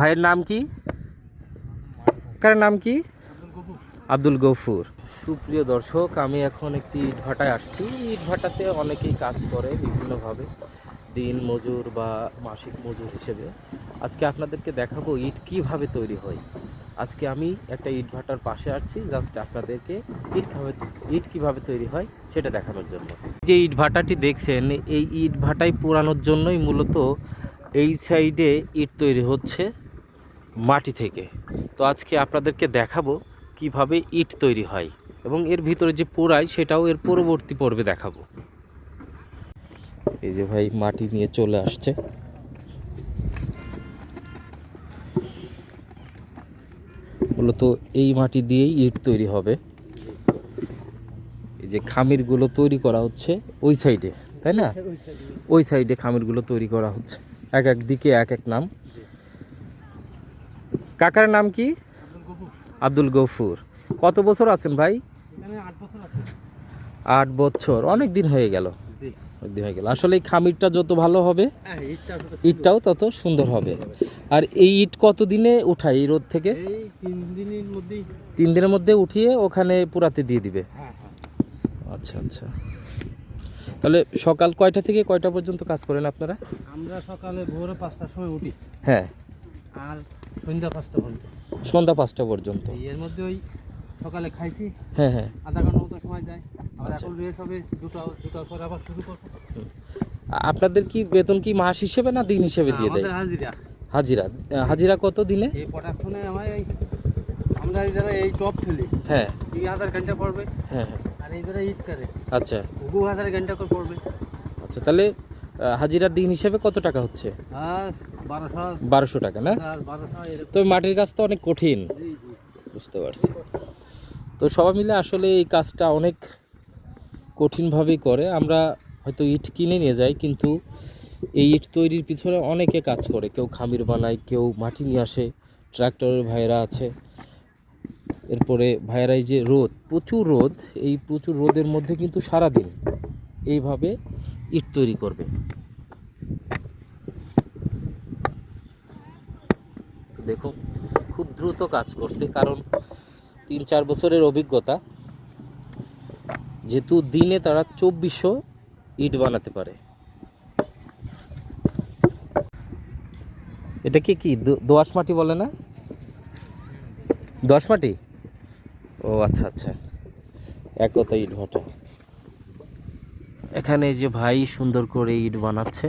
ভাইয়ের নাম কি? কার নাম কি? আব্দুল গফুর। সুপ্রিয় দর্শক, আমি এখন একটি ইটভাটায় আসছি। ইটভাটাতে অনেকেই কাজ করে বিভিন্নভাবে, দিন মজুর বা মাসিক মজুর হিসেবে। আজকে আপনাদেরকে দেখাবো ইট কীভাবে তৈরি হয়। আজকে আমি একটা ইট ভাটার পাশে আসছি জাস্ট আপনাদেরকে ইট কীভাবে ইট কীভাবে তৈরি হয় সেটা দেখানোর জন্য। যে ইট ভাটাটি দেখছেন, এই ইট ভাটায় পোড়ানোর জন্যই মূলত এই সাইডে ইট তৈরি হচ্ছে। মাটি থেকে। তো আজকে আপনাদেরকে দেখাবো কীভাবে ইট তৈরি হয় এবং এর ভিতরে যে পোড়ায় সেটাও এর পরবর্তী পর্বে দেখাবো। এই যে ভাই মাটি নিয়ে চলে আসছে। মূলত এই মাটি দিয়েই ইট তৈরি হবে। এই যে খামিরগুলো তৈরি করা হচ্ছে ওই সাইডে তাই না? ওই সাইডে খামিরগুলো তৈরি করা হচ্ছে। এক এক দিকে এক এক নাম। কাকার নাম কি? আব্দুল গফুর। কত বছর আছেন ভাই? আট বছর অনেক দিন হয়ে গেল। অনেক দিন হয়ে গেল। আসলে এই খামিরটা যত ভালো হবে হ্যাঁ ইটটাও তত সুন্দর হবে। আর এই ইট কত দিনে উঠায় এই রোদ থেকে? তিন দিনের মধ্যেই। তিন দিনের মধ্যে উঠিয়ে ওখানে পুরাতে দিয়ে দিবে? হ্যাঁ হ্যাঁ। আচ্ছা আচ্ছা। তাহলে সকাল কয়টা থেকে কয়টা পর্যন্ত কাজ করেন আপনারা? আমরা সকালে ভোরে পাঁচটার সময় উঠি। হ্যাঁ। আর সন্ধ্যা পাঁচটা পর্যন্ত। সন্ধ্যা পাঁচটা পর্যন্ত। এর মধ্যে ওই সকালে খাইছি। হ্যাঁ হ্যাঁ। আধা ঘণ্টা মতো সময় যায়। আবার আচ্ছা। এখন রেস্ট হবে দুটো দুটোর পর আবার শুরু করব। আপনাদের কি বেতন কি মাস হিসেবে না দিন হিসেবে দিয়ে দেয়? হাজিরা। হাজিরা। হাজিরা কত দিনে? এই প্রোডাকশনে আমার এই আমরা যারা এই টপ ফেলি। হ্যাঁ। দুই হাজার ঘণ্টা পড়বে। হ্যাঁ হ্যাঁ। আর এই যারা ইট করে। আচ্ছা। দু হাজার ঘণ্টা করে পড়বে। আচ্ছা তাহলে হাজিরার দিন হিসেবে কত টাকা হচ্ছে? বারোশো। বারোশো টাকা না? আর তো মাটির কাজ তো অনেক কঠিন। বুঝতে পারছি। তো সবাই মিলে আসলে এই কাজটা অনেক কঠিনভাবেই করে। আমরা হয়তো ইট কিনে নিয়ে যাই কিন্তু এই ইট তৈরির পিছনে অনেকে কাজ করে। কেউ খামির বানায় কেউ মাটি নিয়ে আসে ট্রাক্টরের ভাইয়েরা আছে। এরপরে ভাইয়েরা এই যে রোদ প্রচুর রোদ এই প্রচুর রোদের মধ্যে কিন্তু সারাদিন এইভাবে ইট তৈরি করবে। তো দেখুন খুব দ্রুত কাজ করছে, কারণ তিন চার বছরের অভিজ্ঞতা। যেহেতু দিনে তারা চব্বিশশো ইট বানাতে পারে। এটা কি কি দো- দোআঁশ মাটি বলে না? দোআঁশ মাটি? ও আচ্ছা আচ্ছা। একতা ইট ভাটা। এখানে যে ভাই সুন্দর করে ইট বানাচ্ছে।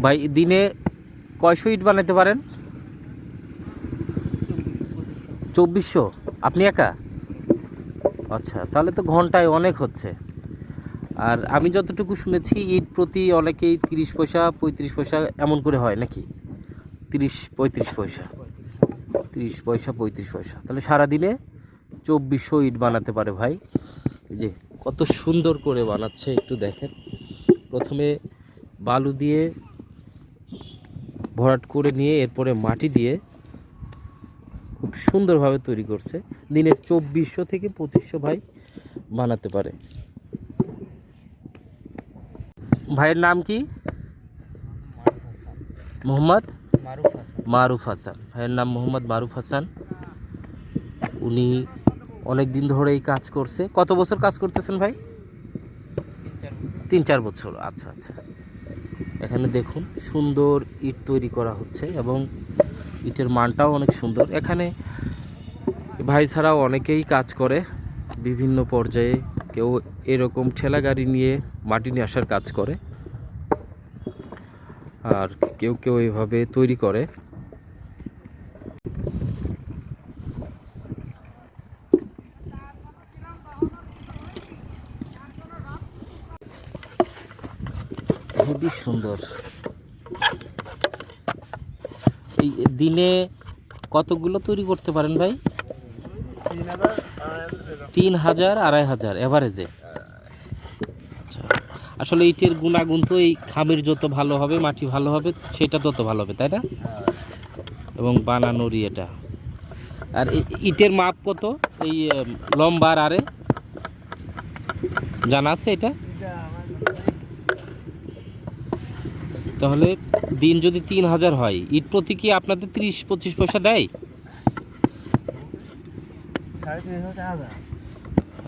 ভাই, দিনে কয়শো ইট বানাতে পারেন? চব্বিশশো? আপনি একা? আচ্ছা তাহলে তো ঘন্টায় অনেক হচ্ছে। আর আমি যতটুকু শুনেছি, ইট প্রতি অনেকেই তিরিশ পয়সা, পঁয়ত্রিশ পয়সা এমন করে হয় নাকি? তিরিশ, পঁয়ত্রিশ পয়সা। তিরিশ পয়সা, পঁয়ত্রিশ পয়সা। তাহলে সারাদিনে চব্বিশশো ইট বানাতে পারে ভাই। যে কত সুন্দর করে বানাচ্ছে একটু দেখেন। প্রথমে বালু দিয়ে ভরাট করে নিয়ে এরপরে মাটি দিয়ে খুব সুন্দরভাবে তৈরি করছে। দিনে চব্বিশশো থেকে পঁচিশশো ভাই বানাতে পারে। ভাইয়ের নাম কি? মোহাম্মদ মারুফ হাসান। মারুফ হাসান। ভাইয়ের নাম মোহাম্মদ মারুফ হাসান। উনি অনেক দিন ধরে এই কাজ করছে। কত বছর কাজ করতেছেন ভাই? তিন চার বছর। আচ্ছা আচ্ছা। এখানে দেখুন, সুন্দর ইট তৈরি করা হচ্ছে এবং ইটের মানটাও অনেক সুন্দর। এখানে ভাই ছাড়াও অনেকেই কাজ করে। বিভিন্ন পর্যায়ে কেউ এরকম ঠেলা গাড়ি নিয়ে মাটি নিয়ে আসার কাজ করে। আর কেউ কেউ এভাবে তৈরি করে। সুন্দর। এই দিনে কতগুলো তৈরি করতে পারেন ভাই? তিন হাজার আড়াই হাজার এভারেজে। আচ্ছা আসলে ইটের গুণাগুণ তো এই খামির যত ভালো হবে মাটি ভালো হবে সেটা তত ভালো হবে তাই না? এবং বানানোরই এটা। আর ইটের মাপ কত? এই উম, লম্বা আর আরে? জানা আছে এটা? তাহলে দিন যদি তিন হাজার হয় ইট প্রতি কি আপনাদের তিরিশ পঁচিশ পয়সা দেয়?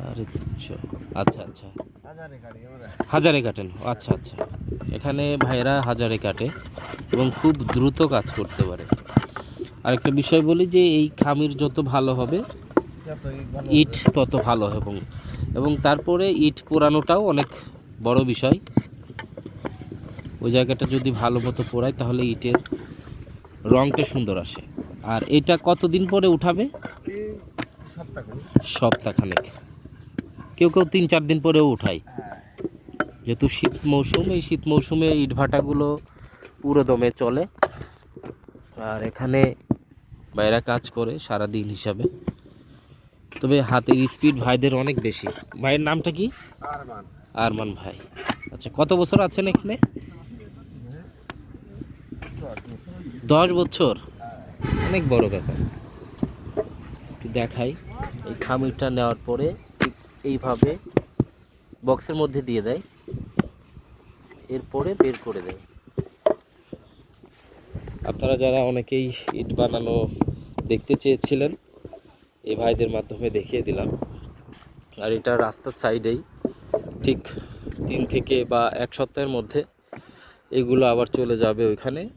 আরে তিনশো আচ্ছা আচ্ছা। হাজারে কাটেন আচ্ছা আচ্ছা। এখানে ভাইরা হাজারে কাটে এবং খুব দ্রুত কাজ করতে পারে। আরেকটা বিষয় বলি যে এই খামির যত ভালো হবে ইট তত ভালো এবং এবং তারপরে ইট পোড়ানোটাও অনেক বড় বিষয়। ওই জায়গাটা যদি ভালো মতো পোড়ায় তাহলে ইটের রঙটা সুন্দর আসে। আর এটা কতদিন পরে উঠাবে? সপ্তাহখানেক। কেউ কেউ তিন চার দিন পরেও উঠায়। যেহেতু শীত মৌসুম এই শীত মৌসুমে ইটভাটাগুলো পুরো দমে চলে। আর এখানে বাইরা কাজ করে সারা দিন হিসাবে। তবে হাতের স্পিড ভাইদের অনেক বেশি। ভাইয়ের নামটা কি? আর মান আরমান ভাই। আচ্ছা কত বছর আছেন এখানে? দশ বছর? অনেক বড় ব্যাপার। একটু দেখাই। এই খামিরটা নেওয়ার পরে এইভাবে বক্সের মধ্যে দিয়ে দেয়। এরপরে বের করে দেয়। আপনারা যারা অনেকেই ইট বানানো দেখতে চেয়েছিলেন, এই ভাইদের মাধ্যমে দেখিয়ে দিলাম। আর এটা রাস্তার সাইডেই ঠিক তিন থেকে বা এক সপ্তাহের মধ্যে এগুলো আবার চলে যাবে ওইখানে।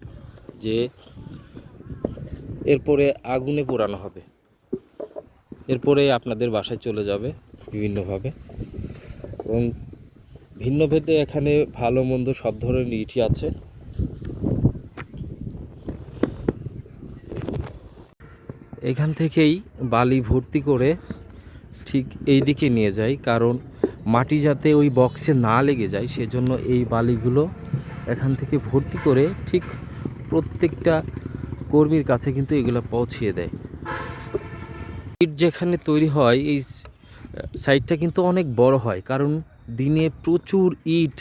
যে এরপরে আগুনে পোড়ানো হবে। এরপরে আপনাদের বাসায় চলে যাবে বিভিন্নভাবে। এবং ভিন্ন ভেদে এখানে ভালো মন্দ সব ধরনের ইটই আছে। এখান থেকেই বালি ভর্তি করে ঠিক এই দিকে নিয়ে যাই, কারণ মাটি যাতে ওই বক্সে না লেগে যায়, সেজন্য এই বালিগুলো এখান থেকে ভর্তি করে ঠিক প্রত্যেকটা কর্মীর কাছে কিন্তু এগুলো পৌঁছিয়ে দেয়। ইট যেখানে তৈরি হয়, এই সাইডটা কিন্তু অনেক বড় হয়, কারণ দিনে প্রচুর ইট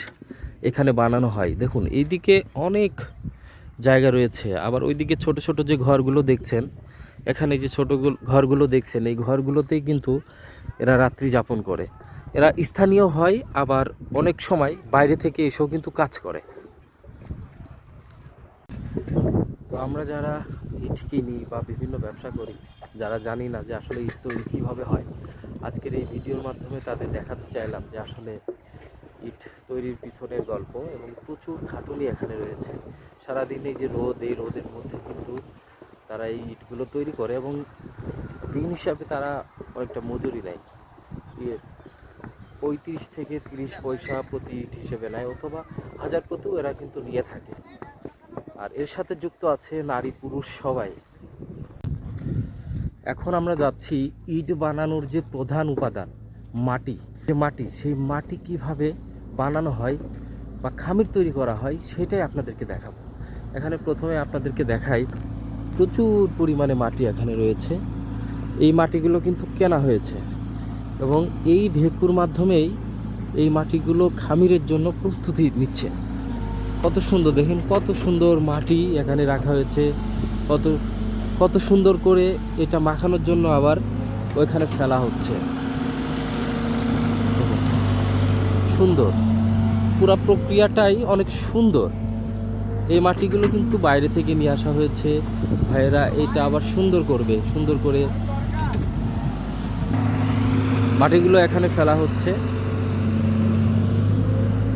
এখানে বানানো হয়। দেখুন, এইদিকে অনেক জায়গা রয়েছে। আবার ওইদিকে ছোট ছোট যে ঘরগুলো দেখছেন, এখানে যে ছোট ঘরগুলো দেখছেন, এই ঘরগুলোতেই কিন্তু এরা রাত্রি যাপন করে। এরা স্থানীয় হয়, আবার অনেক সময় বাইরে থেকে এসেও কিন্তু কাজ করে তো আমরা যারা ইট কিনি বা বিভিন্ন ব্যবসা করি, যারা জানি না যে আসলে ইট তৈরি কীভাবে হয়, আজকের এই ভিডিওর মাধ্যমে তাদের দেখাতে চাইলাম যে আসলে ইট তৈরির পিছনের গল্প এবং প্রচুর খাটুনি এখানে রয়েছে। সারাদিন এই যে রোদ, এই রোদের মধ্যে কিন্তু তারা এই ইটগুলো তৈরি করে এবং দিন হিসাবে তারা অনেকটা মজুরি নেয়। ইয়ে পঁয়ত্রিশ থেকে তিরিশ পয়সা প্রতি ইট হিসেবে নেয় অথবা হাজার প্রতিও এরা কিন্তু নিয়ে থাকে। আর এর সাথে যুক্ত আছে নারী পুরুষ সবাই। এখন আমরা যাচ্ছি ইট বানানোর যে প্রধান উপাদান, মাটি। যে মাটি, সেই মাটি কীভাবে বানানো হয় বা খামির তৈরি করা হয় সেটাই আপনাদেরকে দেখাবো। এখানে প্রথমে আপনাদেরকে দেখাই প্রচুর পরিমাণে মাটি এখানে রয়েছে। এই মাটিগুলো কিন্তু কেনা হয়েছে এবং এই ভেকুর মাধ্যমেই এই মাটিগুলো খামিরের জন্য প্রস্তুতি নিচ্ছে। কত সুন্দর, দেখেন কত সুন্দর মাটি এখানে রাখা হয়েছে। কত কত সুন্দর করে এটা মাখানোর জন্য আবার ওইখানে ফেলা হচ্ছে। সুন্দর। পুরা প্রক্রিয়াটাই অনেক সুন্দর। এই মাটিগুলো কিন্তু বাইরে থেকে নিয়ে আসা হয়েছে। ভাইয়েরা, এটা আবার সুন্দর করবে, সুন্দর করে মাটিগুলো এখানে ফেলা হচ্ছে।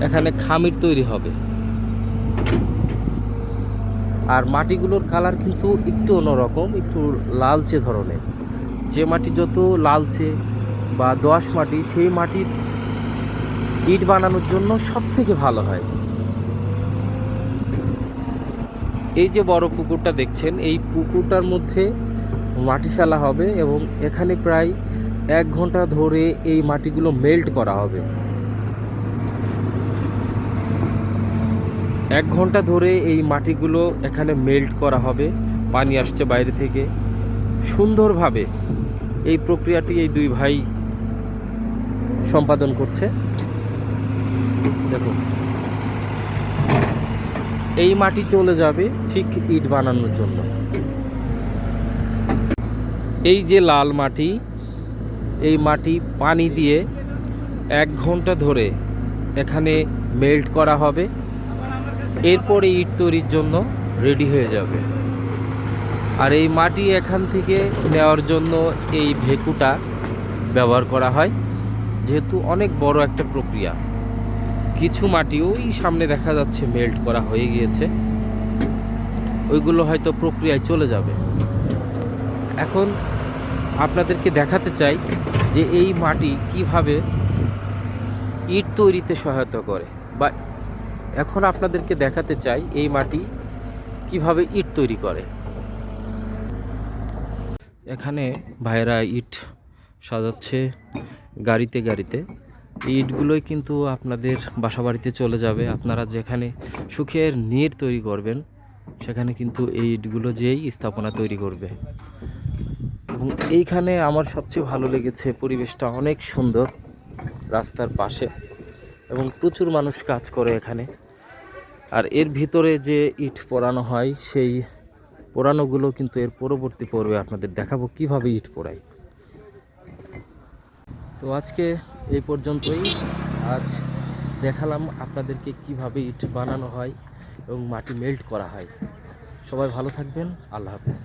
এখানে খামির তৈরি হবে। আর মাটিগুলোর কালার কিন্তু একটু অন্যরকম, একটু লালচে ধরনের। যে মাটি যত লালচে বা দোআঁশ মাটি, সেই মাটির ইট বানানোর জন্য সব থেকে ভালো হয়। এই যে বড় পুকুরটা দেখছেন, এই পুকুরটার মধ্যে মাটি ফেলা হবে এবং এখানে প্রায় এক ঘণ্টা ধরে এই মাটিগুলো মেল্ট করা হবে। এক ঘণ্টা ধরে এই মাটিগুলো এখানে মেল্ট করা হবে, পানি আসছে বাইরে থেকে। সুন্দরভাবে এই প্রক্রিয়াটি এই দুই ভাই সম্পাদন করছে। দেখুন। এই মাটি চলে যাবে ঠিক ইট বানানোর জন্য। এই যে লাল মাটি, এই মাটি পানি দিয়ে এক ঘণ্টা ধরে এখানে মেল্ট করা হবে। এরপরে ইট তৈরির জন্য রেডি হয়ে যাবে। আর এই মাটি এখান থেকে নেওয়ার জন্য এই ভেকুটা ব্যবহার করা হয়, যেহেতু অনেক বড় একটা প্রক্রিয়া। কিছু মাটি ওই সামনে দেখা যাচ্ছে মেল্ট করা হয়ে গিয়েছে। ওইগুলো হয়তো প্রক্রিয়ায় চলে যাবে। এখন আপনাদেরকে দেখাতে চাই যে এই মাটি কীভাবে ইট তৈরিতে সহায়তা করে বা এখন আপনাদেরকে দেখাতে চাই এই মাটি কীভাবে ইট তৈরি করে। এখানে ভাইয়েরা ইট সাজাচ্ছে গাড়িতে গাড়িতে। ইটগুলোই কিন্তু আপনাদের বাসাবাড়িতে চলে যাবে। আপনারা যেখানে সুখের নীর তৈরি করবেন, সেখানে কিন্তু এই ইটগুলো যেই স্থাপনা তৈরি করবে। এবং এইখানে আমার সবচেয়ে ভালো লেগেছে পরিবেশটা অনেক সুন্দর রাস্তার পাশে। এবং প্রচুর মানুষ কাজ করে এখানে। আর এর ভিতরে যে ইট পোড়ানো হয়, সেই পোড়ানোগুলো কিন্তু এর পরবর্তী পর্বে আপনাদের দেখাবো কীভাবে ইট পোড়ায় তো আজকে এই পর্যন্তই। আজ দেখালাম আপনাদেরকে কীভাবে ইট বানানো হয় এবং মাটি মেল্ট করা হয়। সবাই ভালো থাকবেন। আল্লাহ হাফেজ।